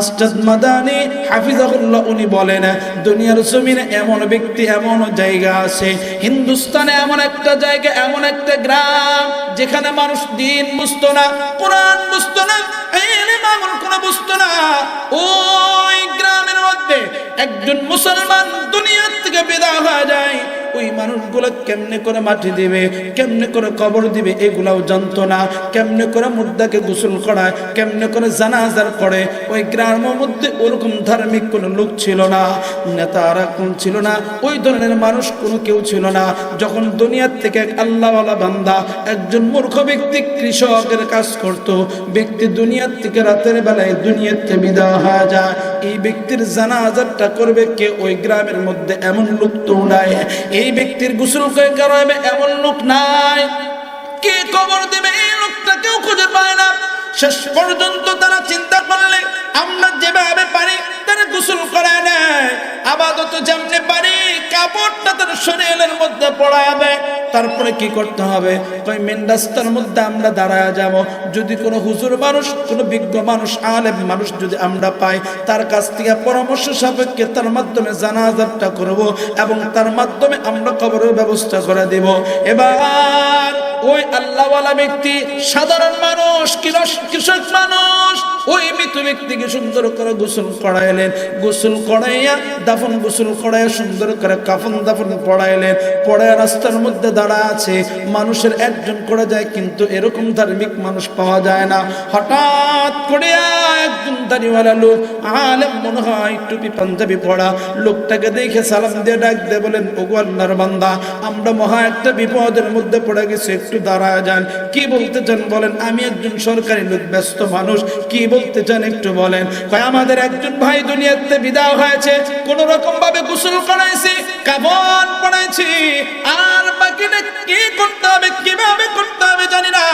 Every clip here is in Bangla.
আস্তাদ মাদানি হাফিজাহুল্লাহ, উনি বলেন, দুনিয়ার জমিনে এমন ব্যক্তি, এমন জায়গা আছে, হিন্দুস্তানে এমন একটা জায়গা, এমন একটা গ্রাম, যেখানে মানুষ দিন বুঝতো না, কোরআন বুঝতো না। ওই গ্রামের মধ্যে একজন মুসলমান দুনিয়ার থেকে বিদায় হয়ে যায় ওই মানুষগুলো কেমনে করে মাটি দিবে, কেমনে করে কবর দিবে এগুলাও জানতো না। কেমনে করে মুদ্দাকে গোসল করায়, কেমনে করে জানাজার করে, ওই গ্রামের মধ্যে ওরকম ধার্মিক কোনো লোক ছিল না, নেতারা কোন ছিল না, ওই ধরনের মানুষ কোনো কেউ ছিল না। যখন দুনিয়ার থেকে এক আল্লাহওয়ালা বান্দা, একজন মূর্খ ব্যক্তি কৃষকের কাজ করত, ব্যক্তি দুনিয়ার থেকে রাতের বেলায় দুনিয়ার থেকে বিদায় হয়ে যায়, এই ব্যক্তির জানাজারটা করবে কে? ওই গ্রামের মধ্যে এমন লোক তো নাই। এই ব্যক্তির গোসল করে করাবে এমন লোক নাই। কে কবর দেবে এই লোকটা কেউ খুঁজে পায় না। শেষ পর্যন্ত তারা চিন্তা করলে, আমরা যেভাবে পারি তারা গোসল করে নেয় আপাতত যেমনি পারি কাপড়টা তার শরীরের মধ্যে পড়ায় দেয় তারপরে কি করতে হবে? কই মেন রাস্তার মধ্যে আমরা দাঁড়ায় যাব। যদি কোনো হুজুর মানুষ, কোনো বিজ্ঞ মানুষ, আলেম মানুষ যদি আমরা পাই, তার কাছ থেকে পরামর্শ সাপেক্ষে তার মাধ্যমে জানাজারটা করব এবং তার মাধ্যমে আমরা কবরের ব্যবস্থা করে দেব। এবার ওই আল্লাহওয়ালা ব্যক্তি সাধারণ মানুষ কৃষক মানুষ ওই মৃত ব্যক্তিকে সুন্দর করে গোসল করাইলেন। গোসল করাইয়া, দাফন গোসল করাইয়া সুন্দর করে কাফন দাফন পড়াইলেন। পড়ায় রাস্তার মধ্যে দাঁড়া আছে। মানুষের একজন করে যায়, কিন্তু এরকম ধার্মিক মানুষ পাওয়া যায় না। হঠাৎ করে একজন দাড়িওয়ালা লোক, আলেম মনে হয়, টুপি পাঞ্জাবি পড়া লোকটাকে দেখে সালাম দিয়ে ডাক দিয়ে বলেন, ওগো বান্দা, আমরা মহা একটা বিপদের মধ্যে পড়ে গেছি, একটু দাঁড়ায় যান। কি বলতে চান বলেন, আমি একজন সরকারি লোক, ব্যস্ত মানুষ, কি বলতে চান একটু বলেন আমাদের একজন ভাই দুনিয়াতে বিদায় হয়েছে কোন রকম ভাবে গোসল করাইছি, কাবন পড়াইছি, আর কি করতে হবে কীভাবে করতে হবে জানি না।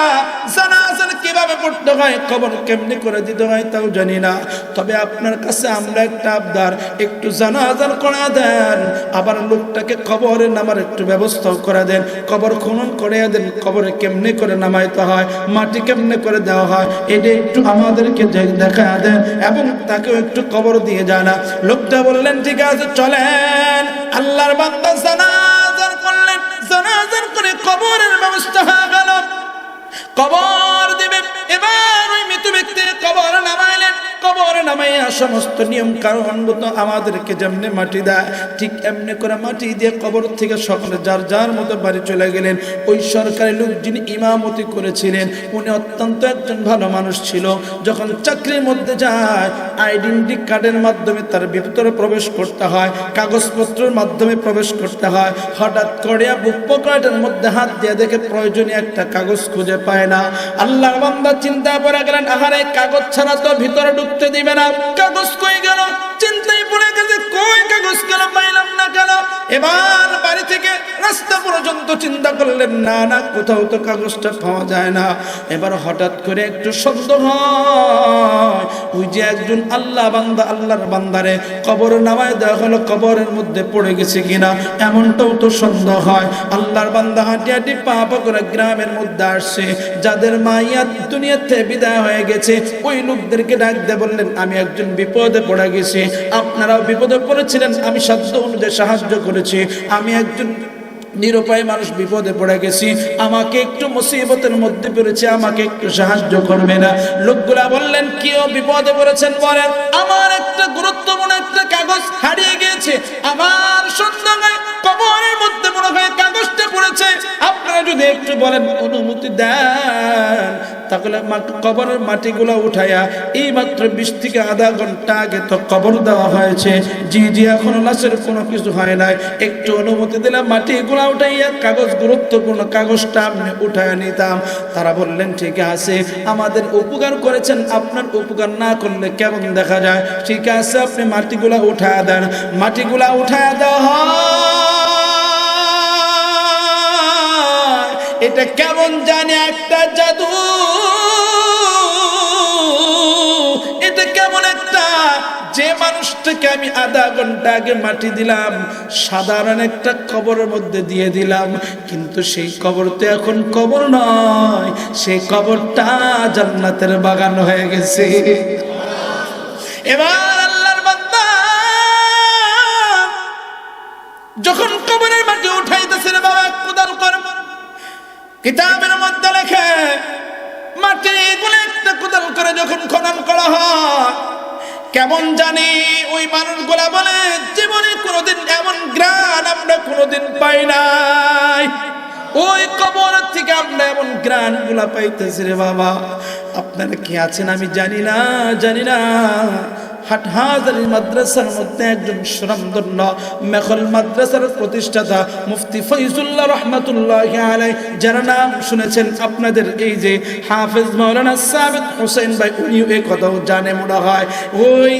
কীভাবে হয়, খবর কেমনি করে দিতে হয় তাও জানি না। তবে আপনার কাছে আমরা একটা আবদার, একটু করা দেন, আবার লোকটাকে খবরে নামার একটু ব্যবস্থাও করে দেন। কবর খনন করে দেন কবরে কেমনে করে নামাইতে হয়, মাটি কেমনে করে দেওয়া হয়, এটা একটু আমাদেরকে দেখা দেন এবং তাকেও একটু কবর দিয়ে জানা লোকটা বললেন, ঠিক আছে, চলেন। আল্লাহর বান্দা জানাজার করলেন জানাজার করে কবরের ব্যবস্থা সমস্ত নিয়ম কারণ মতো আমাদেরকে যেমনি মাটি দেয়, ঠিক এমনি করে মাটি দিয়ে কবর থেকে সকলে যার যার মতো বাড়ি চলে গেলেন। ওই সরকারি লোক যিনি ইমামতি করেছিলেন, উনি অত্যন্ত একজন ভালো মানুষ ছিল। যখন চাকরির মধ্যে যায়, আইডেন্টি কার্ডের মাধ্যমে তার ভিতরে প্রবেশ করতে হয়, কাগজপত্রের মাধ্যমে প্রবেশ করতে হয়। হঠাৎ করে বুক মধ্যে হাত দিয়ে দেখে প্রয়োজনীয় একটা কাগজ খুঁজে পায় না। আল্লাহর বান্দা চিন্তা করে গেলেন, আহারে, কাগজ ছাড়া তো ভিতরে ঢুকতে দিবে না। কাগজ গেল। চিন্তায় পড়ে গেছে কই কাগজ কেন পাইলাম না কেন? এবার বাড়ি থেকে রাস্তা পর্যন্ত চিন্তা করলেন, না না, কোথাও তো কাগজটা পাওয়া যায় না। এবার হঠাৎ করে একটু শব্দ হয়। ওই যে একজন আল্লাহ বান্দা, আল্লাহর বান্দারে কবর নামায় দেওয়া হলো, কবরের মধ্যে পড়ে গেছে কিনা এমনটাও তো সন্দেহ হয়। আল্লাহর বান্দা হাঁটি হাঁটি পা করে গ্রামের মধ্যে আসছে। যাদের মাইয়া দুনিয়াতে বিদায় হয়ে গেছে, ওই লোকদেরকে ডাক দিয়ে বললেন, আমি একজন বিপদে পড়ে গেছি। আপনারাও বিপদে পড়েছিলেন, আমি সাধ্য অনুযায়ী সাহায্য করেছি। আমি একজন নিরুপায় মানুষ বিপদে পড়ে গেছি। আমাকে একটু মুসিবতের মধ্যে পড়েছে, আমাকে একটু সাহায্য করবে না। লোকগুলা বললেন, কেউ বিপদে পড়েছেন বলেন, আমার একটা গুরুত্বপূর্ণ একটা কাগজ হারিয়ে গিয়েছে। আমার সন্ধ্যায় কবরের মধ্যে পড়েছে আপনারা যদি একটু বলেন, অনুমতি দেন। তাহলে কবরের মাটিগুলো উঠাইয়া এই মাত্র বিশ থেকে আধা ঘণ্টা আগে তো কবর দেওয়া হয়েছে। জি জি এখনও লাশের কোনো কিছু হয় নাই। একটু অনুমতি দিলে মাটিগুলো উঠাইয়া কাগজ, গুরুত্বপূর্ণ কাগজটা আপনি উঠাইয়া নিতাম। তারা বললেন, ঠিক আছে, আমাদের উপকার করেছেন, আপনার উপকার না করলে কেমন দেখা যায়? ঠিক আছে, আপনি মাটিগুলা উঠায়া দেন। মাটিগুলা উঠায়া দেওয়া হয় এটা কেমন জানে একটা জাদু। এটা কেমন একটা, যে মানুষটাকে আমি আধা ঘণ্টা আগে মাটি দিলাম, সাধারণ একটা কবরের মধ্যে দিয়ে দিলাম, কিন্তু সেই কবর তো এখন কবর নয়, সেই কবরটা জান্নাতের বাগান হয়ে গেছে। এবার কিতাবের মধ্যে লেখে মাটি গুলো একটা কোদাল করে যখন খনন করা হয়, কেমন জানি ওই মানুষগুলা বলে, জীবনে কোনোদিন এমন গ্রান আমরা কোনোদিন পাই নাই। ওই কবর থেকে আমরা এমন গ্রানগুলা পাইতেছি রে বাবা। আপনারা কি আছেন আমি জানি না জানি না। হাটহাজারি মাদ্রাসার মধ্যে একজন সুনামধন্য মেখল মাদ্রাসার প্রতিষ্ঠাতা মুফতি ফৈজুল্লাহ রহমতুল্লাহ আলাই যারা নাম শুনেছেন আপনাদের এই যে হাফেজ মৌলানা সাবিত হোসেন ভাই, উনিও এই কথাও জানে মনে হয়। ওই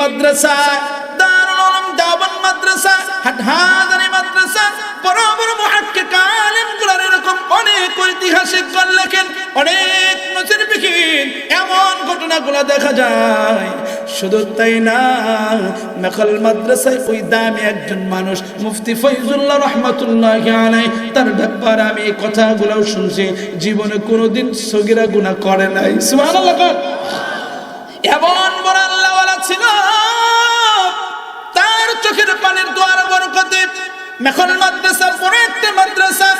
মাদ্রাসা মাদ্রাসা মাদ্রাসা বড় বড় এরকম অনেক ঐতিহাসিক লেখেন, অনেক এমন ঘটনাগুলো দেখা যায়। শুধু তাই না মেখল মাদ্রাসায় ওই দামি একজন মানুষ, মুফতি ফৈজুল্লাহ রহমতুল্লাহ তার ব্যাপারে আমি এই কথাগুলোও শুনছি, জীবনে কোনোদিন সগিরা গুণা করে নাই কর। এমন বড় ছিল, তার চোখের পানির দোয়ার বরকতে মেখল মাদ্রাসা পড়ে একটা মাদ্রাসা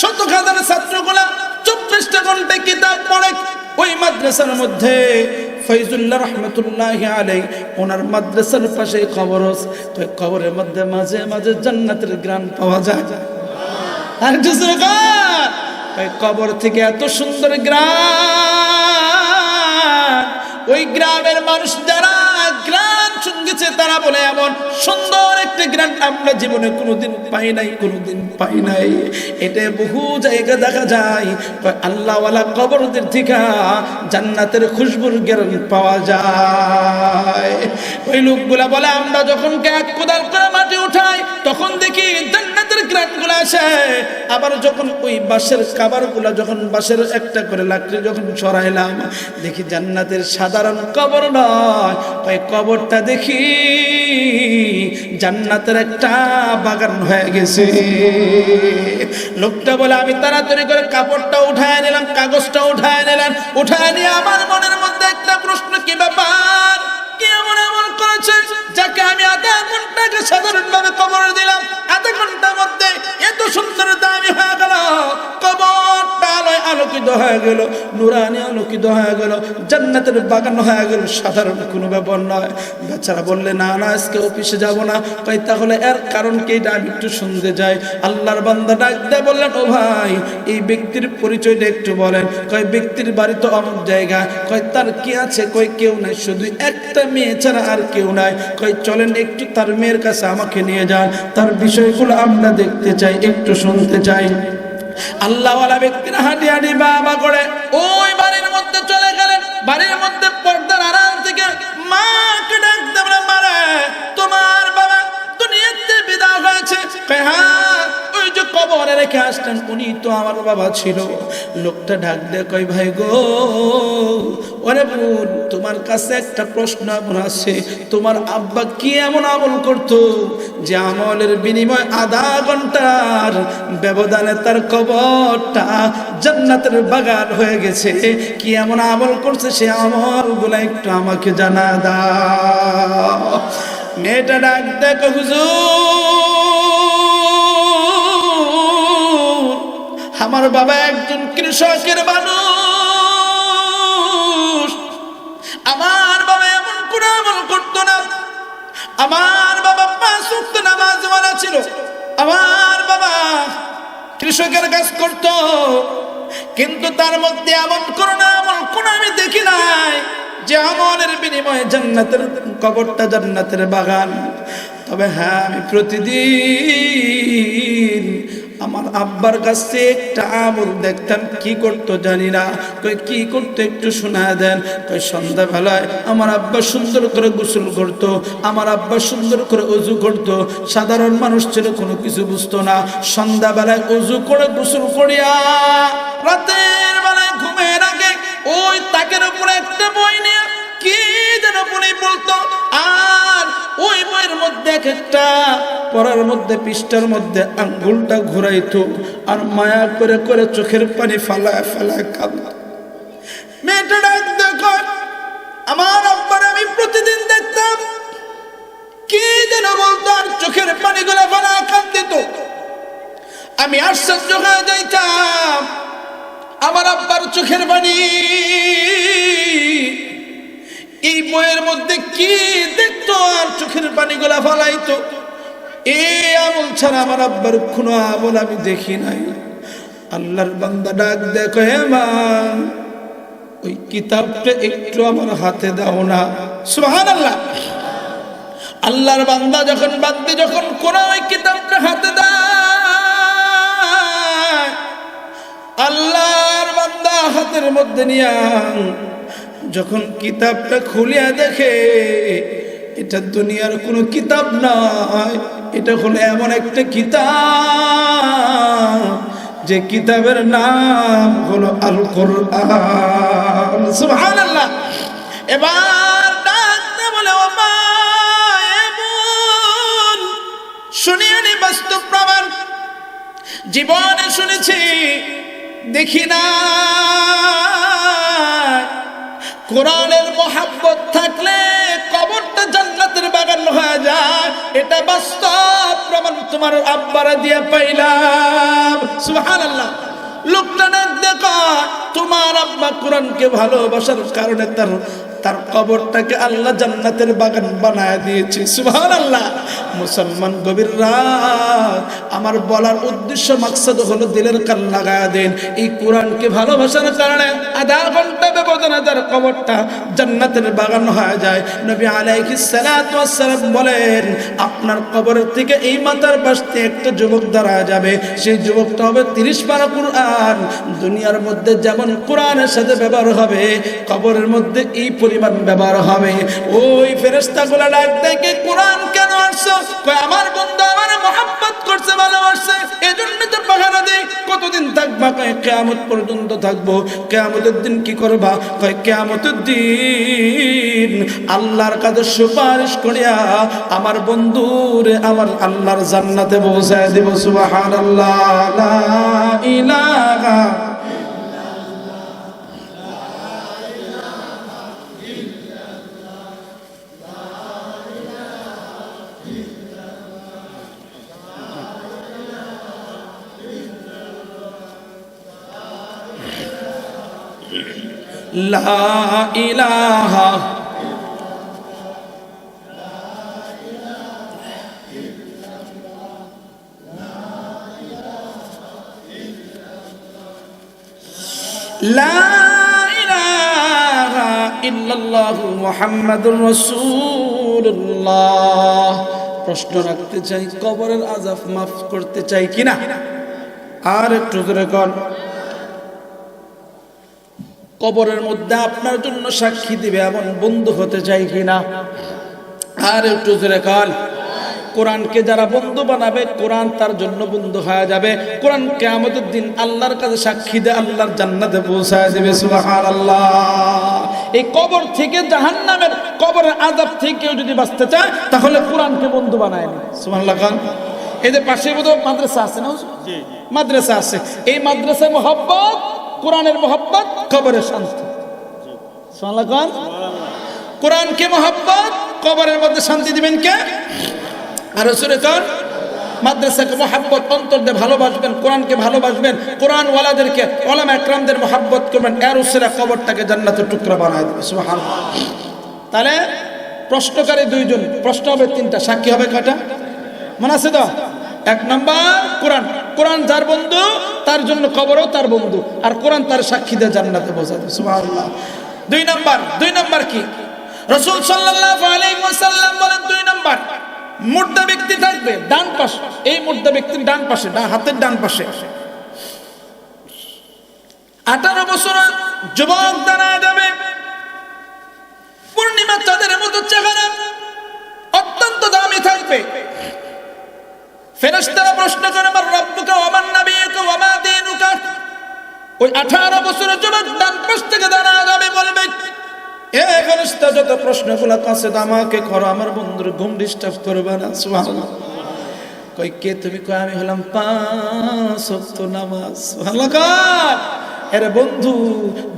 শত হাজার ছাত্রগুলা চব্বিশটা ঘন্টায় কিতাব পড়ে, ওই মাদ্রাসার মধ্যে ফৈজুল্লাহ রহমতুল্লাহ আলাই ওনার মাদ্রাসার পাশে খবর তো খবরের মধ্যে মাঝে মাঝে জান্নাতের গ্রাম পাওয়া যায়। আর কবর থেকে এত সুন্দর গ্রাম ওই গ্রামের মানুষ যারা গ্রাম তারা বলে, এমন সুন্দর গ্রাম আমরা জীবনে কোনোদিন পাই নাই, কোনোদিন পাই নাই। এটা বহু জায়গা দেখা যায়। আল্লাহওয়ালা কবরদের থেকে জান্নাতের খুশবুর জ্ঞান পাওয়া যায়। ওই লোকগুলা বলে, আমরা যখন এক কোদাল করে মাটি উঠাই, তখন দেখি জান্নাতের গ্রানগুলো আসে। আবার যখন ওই বাঁশের কাবারগুলা যখন বাঁশের একটা করে লাকড়ি যখন সরাইলাম দেখি জান্নাতের সাধারণ কবর নয়। ওই কবরটা দেখি জান্নাতের একটা বাগান হয়ে গেছে। লোকটা বলে, আমি তাড়াতাড়ি করে কাপড়টা উঠায় নিলাম, কাগজটা উঠায় নিলাম উঠায় নিয়ে আমার মনের মধ্যে একটা প্রশ্ন কি ব্যাপার? করেছে যাকে আমি আধা ঘন্টাকে সাধারণভাবে কবর দিলাম, আধা ঘণ্টার মধ্যে এত সুন্দর দামি হয়ে গেল কবরটা। আলোয় আলোকিত হয়ে গেল, নুরানি আলোকিত হয়ে গেল, জান্নাতের বাগান হয়ে গেল, সাধারণ কোনো ব্যাপার নয়। বেচারা বললে, না না, আজকে অফিসে যাব না। কই তাহলে এর কারণ কি? এটা আমি একটু শুনতে যাই আল্লাহর বান্দা ডাক দিয়ে বললেন, ও ভাই, এই ব্যক্তির পরিচয়টা একটু বলেন। কয়, ব্যক্তির বাড়ি তো অমুক জায়গা। কয়, তার কি আছে? কয়, কেউ নাই, শুধু একটা মেয়ে ছাড়া আর কেউ নাই। কয়, চলেন একটু তার মেয়ের কাছে আমাকে নিয়ে যান। তার বিষয়গুলো আমরা দেখতে চাই, একটু শুনতে চাই। আল্লাহওয়ালা ব্যক্তিরা হাঁটি হাঁটি বাবা করে। ওই বাড়ির মধ্যে চলে গেলেন। বাড়ির মধ্যে পর্দার আড়াল থেকে মাকে ডাকতে মারে তোমার বাবা দুনিয়াতে বিদায় হয়েছে। হ্যাঁ ওই যে কবরে রেখে আসলেন উনি তো আমার বাবা ছিল। লোকটা ডাক দিয়ে, কয়, ভাই গো, ওরে বোন, তোমার কাছে একটা প্রশ্ন আমার আছে। তোমার আব্বা কি এমন আমল করতো যে আমলের বিনিময় আধা ঘণ্টার ব্যবধানে তার কবরটা জান্নাতের বাগান হয়ে গেছে? কি এমন আমল করছে সে আমল আমলগুলো একটু আমাকে জানা দাও। মেয়েটা ডাক দেখো হুজুর আমার বাবা একজন কৃষকের মানুষ। আমার বাবা এমন কোন আমল করতো না। আমার বাবা পাঁচ ওয়াক্ত নামাজ ওয়ালা ছিল। আমার বাবা কৃষকের কাজ করত। কিন্তু তার মধ্যে এমন কোন না আমল কোন আমি দেখি নাই যে আমলের বিনিময়ে জান্নাতের কবরটা জান্নাতের বাগান। তবে হ্যাঁ আমি প্রতিদিন আমার আব্বার কাছে একটা আমল দেখতাম, কি করতো জানি না। কই কি করতো একটু শোনা দেন। কই সন্ধ্যাবেলায় আমার আব্বা সুন্দর করে গোসল করত, আমার আব্বা সুন্দর করে অজু করত। সাধারণ মানুষ ছিল, কোনো কিছু বুঝতো না। সন্ধ্যাবেলায় অজু করে গোসল করিয়া রাতের বেলায় ঘুমের আগে ওই তাকের উপরে একটা বই নিয়ে কি যেন বলতো, আর ওই বইয়ের মধ্যে এক একটা পড়ার মধ্যে পৃষ্ঠার মধ্যে আঙ্গুলটা ঘুরাইতো, আর মায়া করে করে চোখের পানি ফালায় ফালায় কাঁদত মেয়েটা ডাক দেখো আমার আব্বার আমি প্রতিদিন দেখতাম, কি যেন বলতো, আর চোখের পানিগুলো ফেলা কান্দিত আমি আশ্চর্য হয়ে যাইতাম, আমার আব্বার চোখের পানি এই বইয়ের মধ্যে কি দেখতো আর চোখের পানিগুলা ফলাইতো? এই আমল ছাড়া আমার আব্বার কোনো আমল আমি দেখি নাই। আল্লাহর বান্দা ডাক দেখো হে মা, ওই কিতাবটা একটু আমার হাতে দাও না। সুহান আল্লাহ আল্লাহর বান্দা যখন বান্দি, যখন কোন ওই কিতাবটা হাতে দেয়, আল্লাহর বান্দা হাতের মধ্যে নিয়া যখন কিতাবটা খুলিয়া দেখে, এটা দুনিয়ার কোনো কিতাব নয়, এটা হলো এমন একটা কিতাব, যে কিতাবের নাম হলো আল কোরআন সুবহানাল্লাহ। এবার ডাকতে বলে, ও শুনিয়ে নি বাস্তব প্রমাণ। জীবনে শুনেছি, দেখি না। কোরআনের মহাব্বত থাকলে কবরটা জান্নাতের বাগান হয়ে যায়। এটা বাস্তব প্রমাণ তোমার আব্বারা দিয়ে পাইলাম। সুবহানাল্লাহ। লোকটা দেখো, তোমার আব্বা কোরআনকে ভালোবাসার কারণে তার তার কবরটাকে আল্লাহ জান্নাতের বাগান বানায় দিয়েছে। সুবহান আল্লাহ মুসলমান গভীর রাত আমার বলার উদ্দেশ্য, মাকসাদ হলো দিলের কান লাগায় দেন। এই কোরআনকে ভালোবাসার কারণে আধা ঘণ্টা ব্যবধানে তার কবরটা জান্নাতের বাগান হয়ে যায়। নবী ওয়াস সালাম বলেন, আপনার কবরের থেকে এই পাশ থেকে একটা যুবক দাঁড়া যাবে। সেই যুবকটা হবে তিরিশ পারা কোরআন। দুনিয়ার মধ্যে যেমন কোরআনের সাথে ব্যবহার হবে, কবরের মধ্যে এই পরিমাণ ব্যবহার হবে। ওই ফেরেস্তা গুলা ডাক দেখে, কোরআন কেন আসছো? আমার বন্ধু আমার মহাব্বত করছে, ভালোবাসছে। এজন্য তো পাহারা দেই, কতদিন থাকবা? কয়, কেয়ামত পর্যন্ত থাকব। কেয়ামতের দিন কি করবা? কয়, কেয়ামতের দিন আল্লাহর কাছে সুপারিশ করিয়া আমার বন্ধুরে আমার আল্লাহর জান্নাতে পৌঁছায় দিব। সুবহানাল্লাহ, লা ইলাহা লা ইলাহা লা ইলাহা ইল্লাল্লাহু মুহাম্মাদুর রাসূলুল্লাহ। প্রশ্ন রাখতে চাই, কবরের আযাব মাফ করতে চাই কিনা? আর একটু জোরে কর কবরের মধ্যে আপনার জন্য সাক্ষী দিবে এমন বন্ধু হতে চাই কিনা? আর একটু জোরে কন। কোরআনকে যারা বন্ধু বানাবে কোরআন তার জন্য বন্ধু হয়ে যাবে। কোরআন কেয়ামতের দিন আল্লাহর কাছে সাক্ষী দিয়ে আল্লাহর জান্নাতে পৌঁছায় দেবে সুবহানাল্লাহ। এই কবর থেকে জাহান্নামের কবরের আযাব থেকেও যদি বাঁচতে চায় তাহলে কোরআনকে বন্ধু বানায় নি সুবহানাল্লাহ খান এদের পাশে বোধহয় মাদ্রাসা আছে না? মাদ্রাসা আছে। এই মাদ্রাসায় মোহব্বত কোরআনের মোহব্বত, কবরের শান্তি। খান কোরআনকে মোহব্বত, কবরের মধ্যে শান্তি দিবেন কে? আর কর মাদ্রাসাকে মহাব্বত অন্তর দিয়ে ভালোবাসবেন, কোরআনকে ভালোবাসবেন কোরআন ওয়ালাদেরকে ওলামা একরামদের মহাব্বত করবেন, এর উসিরা কবরটাকে জান্নাতের টুকরা বানায় দেবে, সুবহানাল্লাহ। তাহলে প্রশ্নকারী দুইজন, প্রশ্ন হবে তিনটা, সাক্ষী হবে কয়টা? মনে আছে তো? এক নম্বর, কোরআন। কোরআন যার বন্ধু তার জন্য কবরও তার বন্ধু। আর কোরআন তার সাক্ষী দিয়ে জান্নাতে বোঝাবে সুবহানাল্লাহ। দুই নাম্বার দুই নাম্বার কি? রসুল সাল্লাল্লাহু আলাইহি ওয়াসাল্লাম বলেন দুই নাম্বার, মুর্দা ব্যক্তি থাকবে ডান পাশে। এই মুর্দা ব্যক্তির ডান পাশে হাতের ডান পাশে। আঠারো বছর যুবক দাঁড়ায় যাবে। পূর্ণিমা চাঁদের মতো চেহারা অত্যন্ত দামি থাকবে। ফেরেশতারা প্রশ্ন করে আমার রব্বুকে ওমান নাবিয়ুকা ওমা দীনুকা? ওই 18 বছরের যুবক ডান পাশ থেকে দাঁড়া যাবে বলবে, এ ফেরেশতা, যত প্রশ্নগুলো কাছে আমাকে করো, আমার বন্ধুর ঘুম ডিস্টার্ব করবে না, সুবহানাল্লাহ। কই কে তুমি? কই আমি হলাম পাঁচ ওয়াক্ত নামাজ। সুবহানাল্লাহ এরে বন্ধু,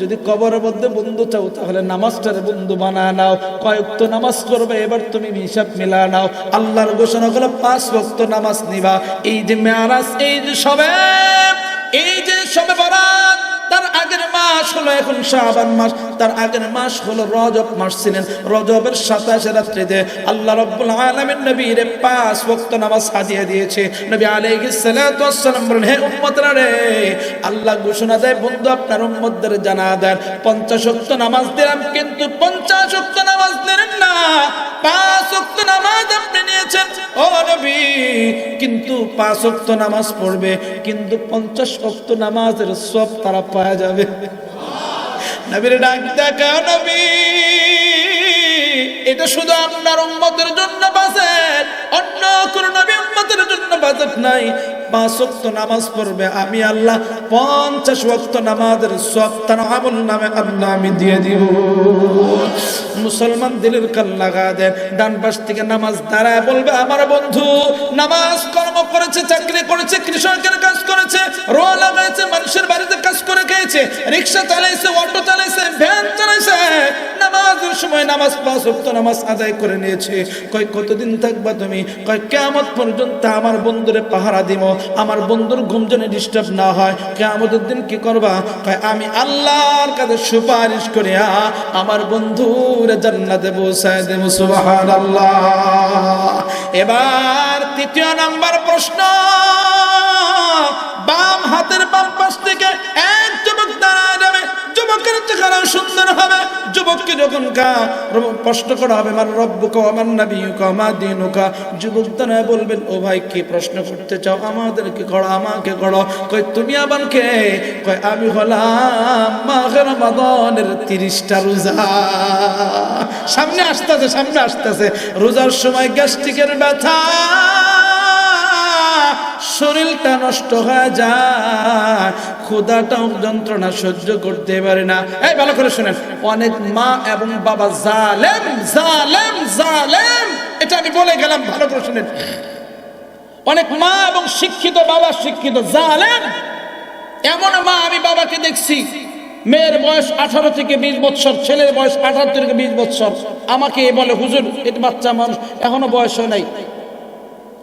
যদি কবরের মধ্যে বন্ধু চাও, তাহলে নামাজটার বন্ধু বানা নাও। কয়েক তো নামাজ করবে এবার তুমি হিসাব মিলা নাও। আল্লাহর ঘোষণা হলো, পাঁচ ভক্ত নামাজ নিবা। এই যে মেয়ারাজ, এই যে সবে, এই যে সবে বরাত, তার আগের মাস হলো এখন শাবান মাস। তার আগের মাস হলো রজব মাস ছিলেন। রজবের সাতাশে রাত্রিতে আল্লাহ রব্বুল আলামিন নবীর পাঁচ ওয়াক্ত নামাজ সাজিয়ে দিয়েছে। নবী আলাইহিস সালাতু হে উম্মতরা রে, আল্লাহ ঘোষণা দেয়, বন্ধু আপনার উম্মতদের জানা দেন। পঞ্চাশ ওয়াক্ত নামাজ দিলাম, কিন্তু পঞ্চাশ ওয়াক্ত নামাজ দিলেন না। পাঁচ ওয়াক্ত নামাজ আপনি নিয়েছেন, ও নবী। কিন্তু পাঁচ ওয়াক্ত নামাজ পড়বে, কিন্তু পঞ্চাশ ওয়াক্ত নামাজের সব তারা পাওয়া যাবে। নবীর ডাক দেখা নবী। এটা শুধু আপনার উম্মতের জন্য বাজেট। অন্য কোন নবী উম্মতের জন্য বাজেট নাই। পাঁচ ওয়াক্ত নামাজ পড়বে। আমি আল্লাহ পঞ্চাশ ওয়াক্ত নামাজের সব আমল নামে আল্লাহ আমি দিয়ে দিব। মুসলমান দিলের কাল লাগা দেন ডান পাশ থেকে নামাজ দাঁড়ায় বলবে, আমার বন্ধু, নামাজ কর্ম করেছে, চাকরি করেছে, কৃষকের কাজ করেছে, রোয়া লাগাইছে, মানুষের বাড়িতে কাজ করে খেয়েছে, রিক্সা চালাইছে, অটো চালাইছে, ভ্যান চালাইছে, নামাজের সময় নামাজ পাঁচ ওয়াক্ত নামাজ আদায় করে নিয়েছে। কয়, কতদিন থাকবা তুমি? কয় কেমন পর্যন্ত আমার বন্ধুরে পাহারা দিব আমার বন্ধুর ঘুম যেন ডিস্টার্ব না হয়। কেমতের দিন কি করবা? কয়, আমি আল্লাহর কাছে সুপারিশ করে আমার বন্ধুর জান্নাতে পৌঁছায় দেব, সুবহানাল্লাহ। এবার তৃতীয় নাম্বার প্রশ্ন। বাম হাতের বাম পাশ থেকে এক যুবক দাঁড়ায় যাবে। যুবকের চেহারা সুন্দর হবে। যুবককে যখন কা প্রশ্ন করা হবে, আমার রব্বুকা আমার নাবিয়ুকা আমার দিনুকা? যুবক দাঁড়ায় বলবেন, ও ভাই, কি প্রশ্ন করতে চাও? আমাদেরকে করো, আমাকে করো। কই তুমি আবার কে? কই আমি হলাম মাঘের মাদনের তিরিশটা রোজা। সামনে আসতেছে সামনে আসতেছে। রোজার সময় গ্যাস্ট্রিকের ব্যথা। শরীরটা নষ্ট হয়ে যায়। ক্ষুদাটাও যন্ত্রণা সহ্য করতে পারে না। এই, ভালো করে শুনেন। অনেক মা এবং বাবা জালেম জালেম জালেম। এটা আমি বলে গেলাম, ভালো করে শুনেন। অনেক মা এবং শিক্ষিত বাবা, শিক্ষিত জালেম। এমন মা আমি বাবাকে দেখছি, মেয়ের বয়স আঠারো থেকে বিশ বছর ছেলের বয়স আঠারো থেকে বিশ বছর আমাকে বলে, হুজুর এটা বাচ্চা মানুষ, এখনও বয়স হয় নাই।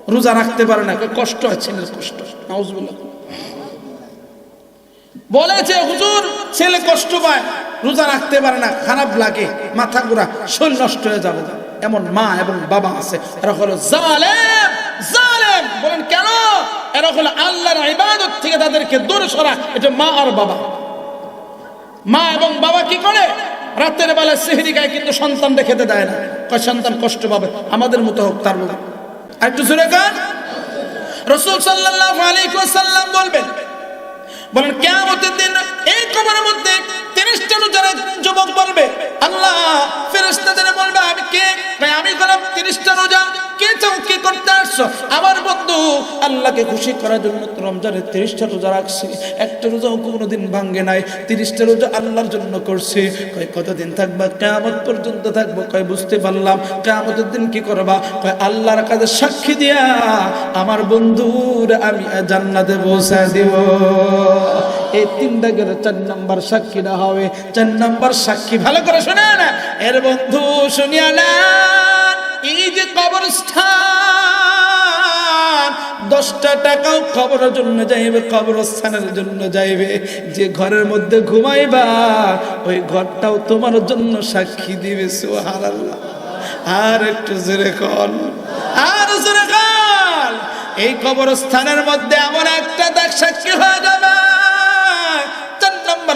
রোজা রাখতে পারে না। কষ্ট হয় ছেলের কষ্ট। বলেছে, হুজুর, ছেলে কষ্ট পায়, রোজা রাখতে পারে না। খারাপ লাগে, মাথা ঘোরা, শরীর নষ্ট হয়ে যাবে। এমন মা এবং বাবা আছে, এরা হলো জালেম জালেম। বলেন, কেন? এরা হলো আল্লাহর ইবাদত থেকে তাদেরকে দূরে সরা। এটা মা আর বাবা। মা এবং বাবা কি করে? রাতের বেলা সেহরি গায়ে কিন্তু সন্তানকে খেতে দেয় না। কয়, সন্তান কষ্ট পাবে। আমাদের মতো হোক, তার একটু সুরে গান। রসুল সাল্লাহ আলাইকুম সাল্লাম বলবেন বলেন কিয়ামতের দিন এই কবরের মধ্যে 30টা যারা যুবক বলবে, আল্লাহ, ফেরেশতাদের বলবে, আমি কে? আমি করলাম 30টা রোজা। কে চাও, কি করতে আসছো? আমার বন্ধু আল্লাহকে খুশি করার জন্য তো রমজানের 30টা রোজা রাখছি। একটা রোজাও কোনোদিন ভাঙ্গে নাই। 30টা রোজা আল্লাহর জন্য করছি। কয়, কতদিন থাকবা? কিয়ামত পর্যন্ত থাকব। কয়, বুঝতে পারলাম। কিয়ামতের দিন কি করবা? কয়, আল্লাহর কাছে সাক্ষী দিয়া আমার বন্ধুর আমি জান্নাতে পৌঁছায় দিব। এই তিনটা গেলে চার নাম্বার সাক্ষীটা হবে। চার নাম্বার সাক্ষী, ভালো করে শোনে না এর বন্ধু শুনিয়া না এই যে কবরস্থান, দশটা টাকাও কবরের জন্য যাইবে, কবরস্থানের জন্য যাইবে। যে ঘরের মধ্যে ঘুমাইবা, ওই ঘরটাও তোমার জন্য সাক্ষী দিবে, সুবহানাল্লাহ। আর একটু জোরে কল আর জোরে কল এই কবরস্থানের মধ্যে এমন একটা দেখ সাক্ষী হয়ে যাবে।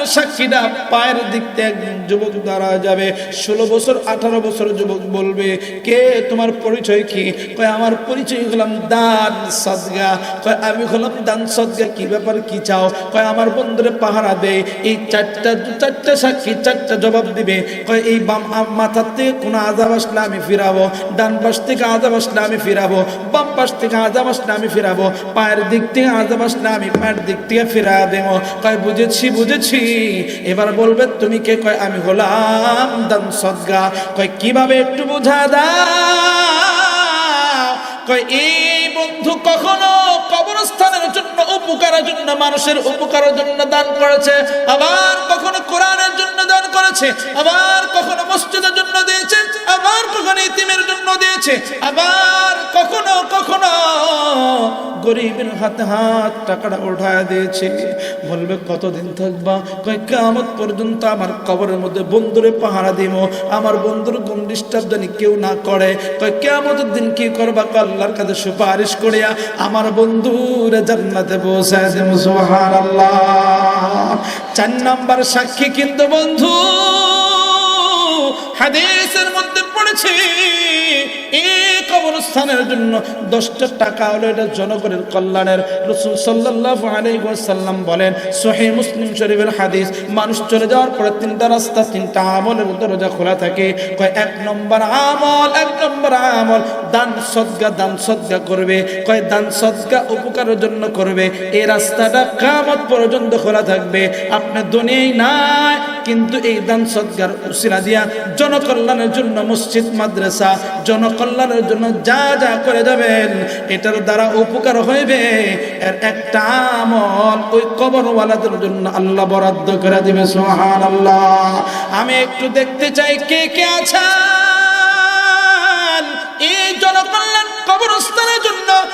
নম্বর সাক্ষীটা পায়ের দিক থেকে যুবক দাঁড়া যাবে। ষোলো বছর, আঠারো বছর যুবক বলবে, কে তোমার পরিচয় কি? কয়, আমার পরিচয় হলাম দান সদগা। কয়, আমি হলাম দান সদগা, কি ব্যাপার, কি চাও? কয়, আমার বন্ধুরে পাহারা দেয় এই চারটা চারটা সাক্ষী, চারটা জবাব দিবে। কয়, এই বাম মাথার থেকে কোনো আজাব আসলে আমি ফিরাবো। ডান পাশ থেকে আজাব আসলে আমি ফিরাবো। বাম পাশ থেকে আজাব আসলে আমি ফিরাবো। পায়ের দিক থেকে আজাব আসলে আমি পায়ের দিক থেকে ফিরা দেবো। কয়, বুঝেছি বুঝেছি। এবার বলবে, তুমি কে? কয়, আমি হলাম দান সদ্গা কয়, কীভাবে একটু বোঝা দাও? কয়, এই বন্ধু কখনো কবরস্থানের জন্য, উপকারের জন্য, মানুষের উপকারের জন্য দান করেছে। আবার কখনো কোরআনের জন্য দান করেছে। আবার কখনো মসজিদের জন্য দিয়েছে। আবার কখনো ইতিমের জন্য দিয়েছে। আবার গরিবের হাতে হাত টাকাটা উঠায় দিয়েছে। বলবে, কতদিন থাকবা? কয় কেমন পর্যন্ত আমার কবরের মধ্যে বন্ধুরে পাহারা দিব। আমার বন্ধুর গুম ডিস্টার্ব জানি কেউ না করে, কয় কেমন দিন কি করবা? আল্লাহর কাছে সুপারিশ করিয়া আমার বন্ধুরে জান্নাতে পৌঁছায় দেব, সুবহানাল্লাহ। চার নাম্বার সাক্ষী কিন্তু বন্ধু, হাদিসের মধ্যে পড়েছে এই কবরস্থানের জন্য দশটা টাকা হলো এটা জনগণের কল্যাণের। রসুল সাল্লাল্লাহু আলাইহি ওয়াসাল্লাম বলেন, সহিহ মুসলিম শরীফের হাদিস, মানুষ চলে যাওয়ার পরে তিনটা রাস্তা, তিনটা আমলের দরজা খোলা থাকে। কয়, এক নম্বর আমল, এক নম্বর আমল, দান সদকা দান সদকা করবে। কয়, দান সদকা উপকারের জন্য করবে। এই রাস্তাটা কামত পর্যন্ত খোলা থাকবে। আপনি দুনিয়ায় নাই কিন্তু এই দান সৎকার উসিরা দিয়া জনকল্যাণের জন্য মসজিদ, মাদ্রাসা জনকল্যাণের জন্য যা যা করে যাবেন, এটার দ্বারা উপকার হইবে। এর একটা আমল ওই কবরওয়ালাদের জন্য আল্লাহ বরাদ্দ করে দিবে সোহান আল্লাহ আমি একটু দেখতে চাই কে কে আছে এই জনকল্যাণ কবরস্থানের জন্য।